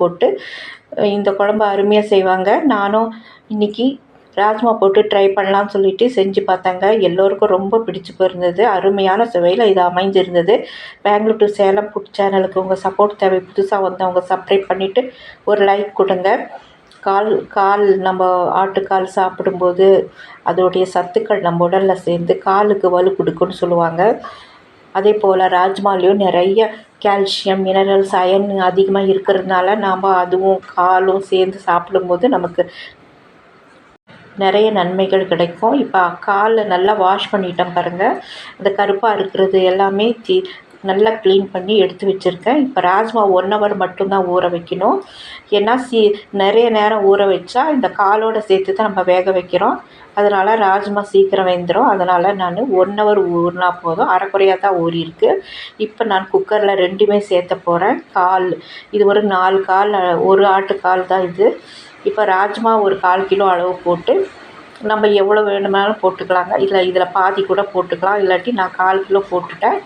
போட்டு இந்த குழம்பு அருமையாக செய்வாங்க. நானும் இன்றைக்கி ராஜ்மா போட்டு ட்ரை பண்ணலான்னு சொல்லிட்டு செஞ்சு பார்த்தாங்க. எல்லோருக்கும் ரொம்ப பிடிச்சி போயிருந்தது. அருமையான சுவையில் இது அமைஞ்சிருந்தது. பெங்களூர் டு சேலம் ஃபுட் சேனலுக்கு உங்கள் சப்போர்ட் தேவை புதுசாக வந்தவங்க சப்ஸ்கிரைப் பண்ணிவிட்டு ஒரு லைக் கொடுங்க. கால் கால் நம்ம ஆட்டுக்கால் சாப்பிடும்போது அதோடைய சத்துக்கள் நம்ம உடலில் சேர்ந்து காலுக்கு வலு கொடுக்குன்னு சொல்லுவாங்க. அதே போல் ராஜ்மாலையும் நிறைய கால்சியம் மினரல்ஸ் அயன் அதிகமாக இருக்கிறதுனால நாம் அதுவும் காலும் சேர்ந்து சாப்பிடும்போது நமக்கு நிறைய நன்மைகள் கிடைக்கும். இப்போ காலில் நல்லா வாஷ் பண்ணிட்டேன் பாருங்கள் அந்த கருப்பாக இருக்கிறது எல்லாமே தீ நல்லா க்ளீன் பண்ணி எடுத்து வச்சுருக்கேன். இப்போ ராஜ்மா ஒன் ஹவர் மட்டும்தான் ஊற வைக்கணும். ஏன்னா சி நிறைய நேரம் ஊற வச்சா இந்த காலோட சேர்த்து தான் நம்ம வேக வைக்கிறோம். அதனால் ராஜ்மா சீக்கிரம் வெந்துடும் அதனால் நான் ஒன் ஹவர் ஊறினா போதும். அரைக்குறையாக தான் ஊறியிருக்கு. இப்போ நான் குக்கரில் ரெண்டுமே சேர்த்த போகிறேன் கால் இது ஒரு நாலு கால் ஒரு ஆட்டு கால் தான் இது. இப்போ ராஜ்மா ஒரு கால் கிலோ அளவு போட்டு நம்ம எவ்வளோ வேணுமானாலும் போட்டுக்கலாங்க. இல்லை இதில் பாதி கூட போட்டுக்கலாம். இல்லாட்டி நான் கால் கிலோ போட்டுட்டேன்.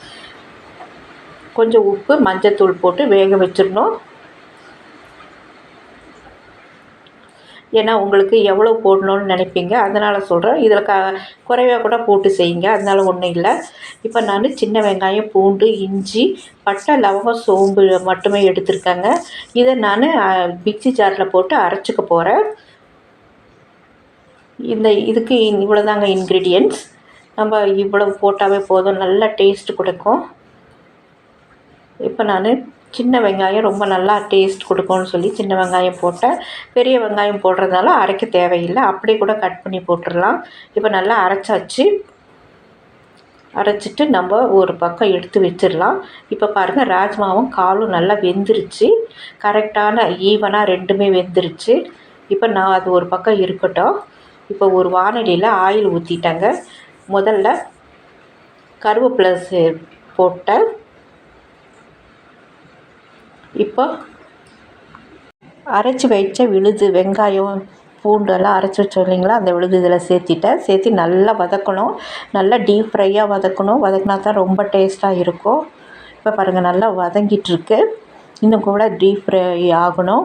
கொஞ்சம் உப்பு மஞ்சத்தூள் போட்டு வேக வச்சிடணும். ஏன்னா உங்களுக்கு எவ்வளோ போடணும்னு நினைப்பீங்க. அதனால் சொல்கிறேன் இதில் க குறைவாக கூட போட்டு செய்யுங்க. அதனால் ஒன்றும் இல்லை. இப்போ நான் சின்ன வெங்காயம் பூண்டு இஞ்சி பட்டை லவங்கம் சோம்பு மட்டுமே எடுத்திருக்கேங்க. இதை நான் மிக்ஸி ஜாரில் போட்டு அரைச்சிக்க போகிறேன் இந்த இதுக்கு இவ்வளோ தாங்க இன்க்ரீடியன்ட்ஸ் நம்ம இவ்வளவு போட்டாவே போதும். நல்லா டேஸ்ட் கொடுக்கும். இப்போ நான் சின்ன வெங்காயம் ரொம்ப நல்லா டேஸ்ட் கொடுக்கும்னு சொல்லி சின்ன வெங்காயம் போட்டேன். பெரிய வெங்காயம் போடுறதுனால அரைக்க தேவையில்லை. அப்படியே கூட கட் பண்ணி போட்டுடலாம். இப்போ நல்லா அரைச்சாச்சு. அரைச்சிட்டு நம்ம ஒரு பக்கம் எடுத்து வச்சிடலாம். இப்போ பாருங்கள் ராஜ்மாவும் காலும் நல்லா வெந்துருச்சு. கரெக்டான ஈவனாக ரெண்டுமே வெந்துருச்சு. இப்போ நான் அது ஒரு பக்கம் இருக்கட்டும். இப்போ ஒரு வானொலியில் ஆயில் ஊற்றிட்டேங்க முதல்ல கருவேப்பிலை போட்டேன். இப்போ அரைச்சி வச்ச விழுது வெங்காயம் பூண்டெல்லாம் அரைச்சி வச்சோம் இல்லைங்களா? அந்த விழுது இதில் சேர்த்திட்டேன். சேர்த்து நல்லா வதக்கணும். நல்லா டீப் ஃப்ரையாக வதக்கணும். வதக்கினா தான் ரொம்ப டேஸ்ட்டாக இருக்கும். இப்போ பாருங்கள் நல்லா வதங்கிட்டுருக்கு. இன்னும் கூட டீப் ஃப்ரை ஆகணும்.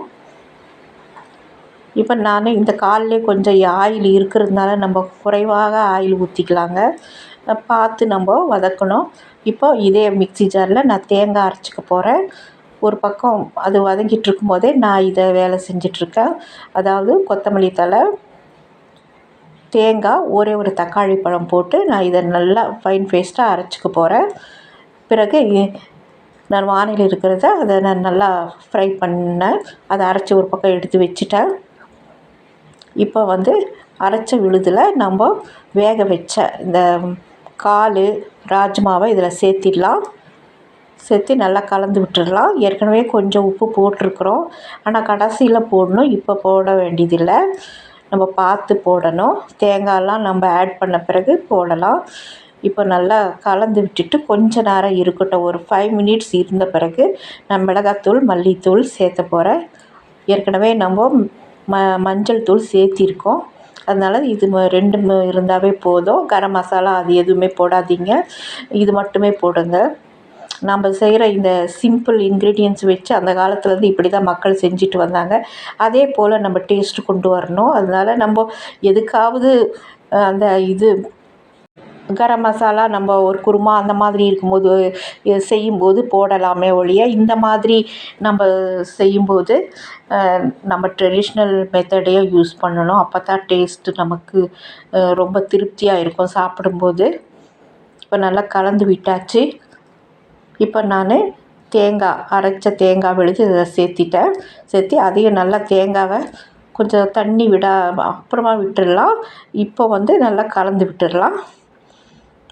இப்போ நான் இந்த காலிலே கொஞ்சம் ஆயில் இருக்கிறதுனால நம்ம குறைவாக ஆயில் ஊற்றிக்கலாங்க பார்த்து நம்ம வதக்கணும். இப்போ இதே மிக்சி ஜாரில் நான் தேங்காய் அரைச்சிக்க போகிறேன். ஒரு பக்கம் அது வதங்கிட்டு இருக்கும் போதே நான் இதை வேலை செஞ்சிட்ருக்கேன் அதாவது கொத்தமல்லி தழை தேங்காய் ஒரே ஒரு தக்காளி பழம் போட்டு நான் இதை நல்லா ஃபைன் பேஸ்ட்டாக அரைச்சிக்க போகிறேன் பிறகு நான் வானிலை இருக்கிறத அதை நான் நல்லா ஃப்ரை பண்ணேன். அதை அரைச்சி ஒரு பக்கம் எடுத்து வச்சுட்டேன். இப்போ வந்து அரைச்ச விழுதில் நம்ம வேக வச்ச இந்த கால் ராஜ்மாவை இதில் சேர்த்திடலாம். சேர்த்து நல்லா கலந்து விட்டுடலாம். ஏற்கனவே கொஞ்சம் உப்பு போட்டிருக்குறோம். ஆனால் கடைசியில் போடணும். இப்போ போட வேண்டியதில்லை. நம்ம பார்த்து போடணும். தேங்காயெலாம் நம்ம ஆட் பண்ண பிறகு போடலாம். இப்போ நல்லா கலந்து விட்டுட்டு கொஞ்ச நேரம் இருக்கட்டும். ஒரு ஃபைவ் மினிட்ஸ் இருந்த பிறகு நான் மிளகாத்தூள் மல்லித்தூள் சேர்த்த போகிறேன் ஏற்கனவே நம்ம ம மஞ்சள் தூள் சேர்த்திருக்கோம். அதனால் இது ரெண்டு இருந்தாவே போதும். கரம் மசாலா அது எதுவுமே போடாதீங்க. இது மட்டுமே போடுங்க. நம்ம செய்கிற இந்த சிம்பிள் இன்க்ரீடியன்ஸ் வச்சு அந்த காலத்துலேருந்து இப்படி தான் மக்கள் செஞ்சுட்டு வந்தாங்க. அதே போல் நம்ம டேஸ்ட்டு கொண்டு வரணும். அதனால் நம்ம எதுக்காவது அந்த இது கரம் மசாலா நம்ம ஒரு குருமா அந்த மாதிரி இருக்கும்போது செய்யும்போது போடலாமே ஒழிய இந்த மாதிரி நம்ம செய்யும்போது நம்ம ட்ரெடிஷ்னல் மெத்தடையே யூஸ் பண்ணணும். அப்போ தான் டேஸ்ட்டு நமக்கு ரொம்ப திருப்தியாக இருக்கும் சாப்பிடும்போது. இப்போ நல்லா கலந்து விட்டாச்சு. இப்போ நான் தேங்காய் அரைச்ச தேங்காய் விழுது இதில் சேர்த்திட்டேன். சேர்த்தி அதையும் நல்லா தேங்காவை கொஞ்சம் தண்ணி விட அப்புறமா விட்டுடலாம். இப்போ வந்து நல்லா கலந்து விட்டுடலாம்.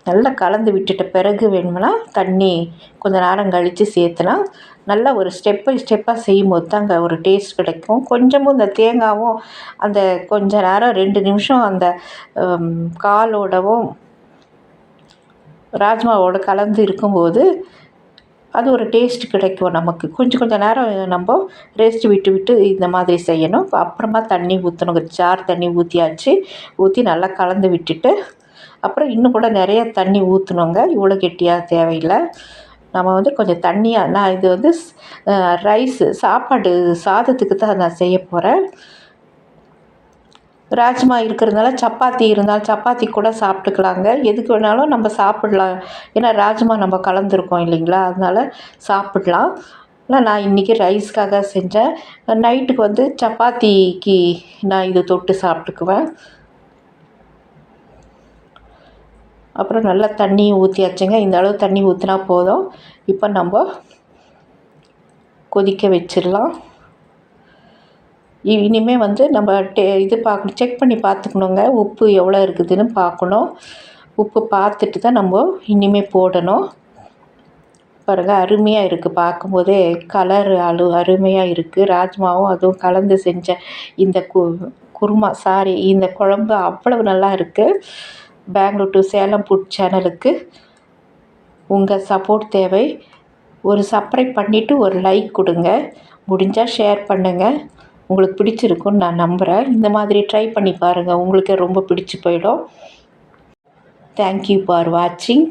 நல்லா கலந்து விட்டுட்ட பிறகு வேணும்னா தண்ணி கொஞ்சம் நேரம் கழித்து சேர்த்துனா நல்லா ஒரு ஸ்டெப் பை ஸ்டெப்பாக செய்யும்போது தாங்க ஒரு டேஸ்ட் கிடைக்கும். கொஞ்சமும் இந்த தேங்காவும் அந்த கொஞ்ச நேரம் ரெண்டு நிமிஷம் அந்த காலோடவும் ராஜ்மாவோட கலந்து இருக்கும்போது அது ஒரு டேஸ்ட் கிடைக்கும் நமக்கு. கொஞ்சம் கொஞ்சம் நேரம் நம்ம ரெஸ்ட் விட்டு விட்டு இந்த மாதிரி செய்யணும். அப்புறமா தண்ணி ஊற்றணும் ஜார் தண்ணி ஊற்றியாச்சு ஊற்றி நல்லா கலந்து விட்டுட்டு அப்புறம் இன்னும் கூட நிறைய தண்ணி ஊற்றணுங்க இவ்வளோ கெட்டியாக தேவையில்லை. நம்ம வந்து கொஞ்சம் தண்ணியாக நான் இது வந்து ரைஸு சாப்பாடு சாதத்துக்கு தான் நான் செய்ய போகிறேன் ராஜ்மா இருக்கிறதுனால சப்பாத்தி இருந்தால் சப்பாத்தி கூட சாப்பிட்டுக்கலாங்க. எதுக்கு வேணாலும் நம்ம சாப்பிட்லாம். ஏன்னா ராஜ்மா நம்ம கலந்துருக்கோம் இல்லைங்களா? அதனால சாப்பிட்லாம். ஆனால் நான் இன்றைக்கி ரைஸ்க்காக செஞ்சேன். நைட்டுக்கு வந்து சப்பாத்திக்கு நான் இது தொட்டு சாப்பிட்டுக்குவேன். அப்புறம் நல்லா தண்ணி ஊற்றியாச்சுங்க இந்த அளவு தண்ணி ஊற்றினா போதும். இப்போ நம்ம கொதிக்க வச்சிடலாம். இனிமேல் வந்து நம்ம டே இது பார்க்கணும் செக் பண்ணி பார்த்துக்கணுங்க. உப்பு எவ்வளோ இருக்குதுன்னு பார்க்கணும். உப்பு பார்த்துட்டு தான் நம்ம இனிமேல் போடணும். பாருங்கள் அருமையாக இருக்குது பார்க்கும்போதே கலர் அழு அருமையாக இருக்குது ராஜ்மாவும் அதுவும் கலந்து செஞ்ச இந்த கு குருமா சாரி இந்த குழம்பு அவ்வளவு நல்லா இருக்குது பெங்களூர் டு சேலம் ஃபுட் சேனலுக்கு உங்கள் சப்போர்ட் தேவை. ஒரு சப்ஸ்கிரைப் பண்ணிவிட்டு ஒரு லைக் கொடுங்க. முடிஞ்சால் ஷேர் பண்ணுங்கள் உங்களுக்கு பிடிச்சிருக்குன்னு நான் நம்புகிறேன் இந்த மாதிரி ட்ரை பண்ணி பாருங்கள் உங்களுக்கே ரொம்ப பிடிச்சி போயிடும். தேங்க்யூ ஃபார் வாட்சிங்